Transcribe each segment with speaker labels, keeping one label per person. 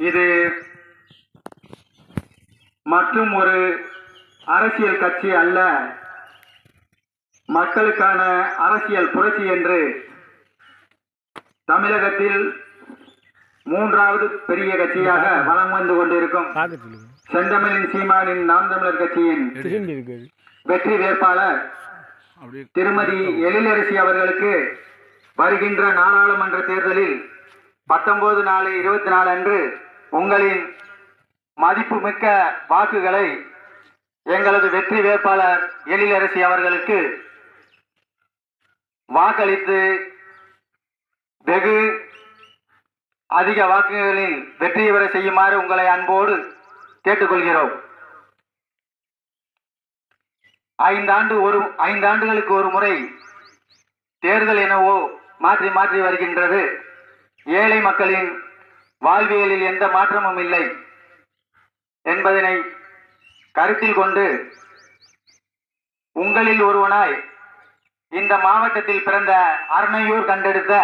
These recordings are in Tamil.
Speaker 1: இது மற்றும் ஒரு அரசியல் கட்சி அல்ல. மக்களுக்கான அரசியல் புரட்சி என்று தமிழகத்தில் மூன்றாவது பெரிய கட்சியாக வலம் வந்து கொண்டிருக்கும் செந்தமிழின் சீமானின் நாம் தமிழர் கட்சியின் வெற்றி வேட்பாளர் திருமதி எழிலரசி அவர்களுக்கு வருகின்ற நாடாளுமன்ற தேர்தலில் பத்தொன்பது நாலு இருபத்தி நாலு அன்று உங்களின் மதிப்புமிக்க வாக்குகளை எங்களது வெற்றி வேட்பாளர் எழிலரசி அவர்களுக்கு வாக்களித்து வெகு அதிக வாக்குகளில் வெற்றி பெற செய்யுமாறு உங்களை அன்போடு கேட்டுக்கொள்கிறோம். ஐந்தாண்டு ஒரு ஐந்தாண்டுகளுக்கு ஒரு முறை தேர்தல் எனவோ மாற்றி மாற்றி வருகின்றது. ஏழை மக்களின் வாழ்வியலில் எந்த மாற்றமும் இல்லை என்பதனை கருத்தில் கொண்டு உங்களில் ஒருவனாய் இந்த மாவட்டத்தில் பிறந்த அரணையூர் கண்டெடுத்த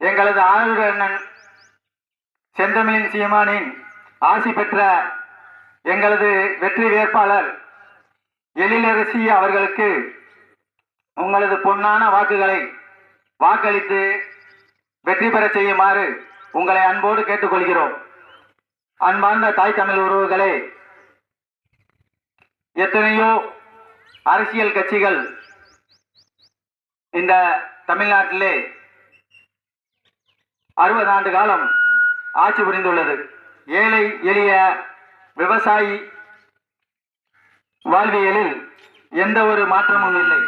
Speaker 1: எங்களது ஆளுநர் அண்ணன் செந்தமிழின் சீமானின் ஆசி பெற்ற எங்களது வெற்றி வேட்பாளர் எழிலரசி அவர்களுக்கு உங்களது பொன்னான வாக்குகளை வாக்களித்து வெற்றி பெற செய்யுமாறு உங்களை அன்போடு கேட்டுக்கொள்கிறோம். அன்பார்ந்த தாய் தமிழ் உறவுகளே எத்தனையோ அரசியல் கட்சிகள் இந்த தமிழ்நாட்டிலே அறுபது ஆண்டு காலம் ஆட்சி புரிந்துள்ளது. ஏழை எளிய விவசாயி வாழ்வியலில் எந்த ஒரு மாற்றமும் இல்லை.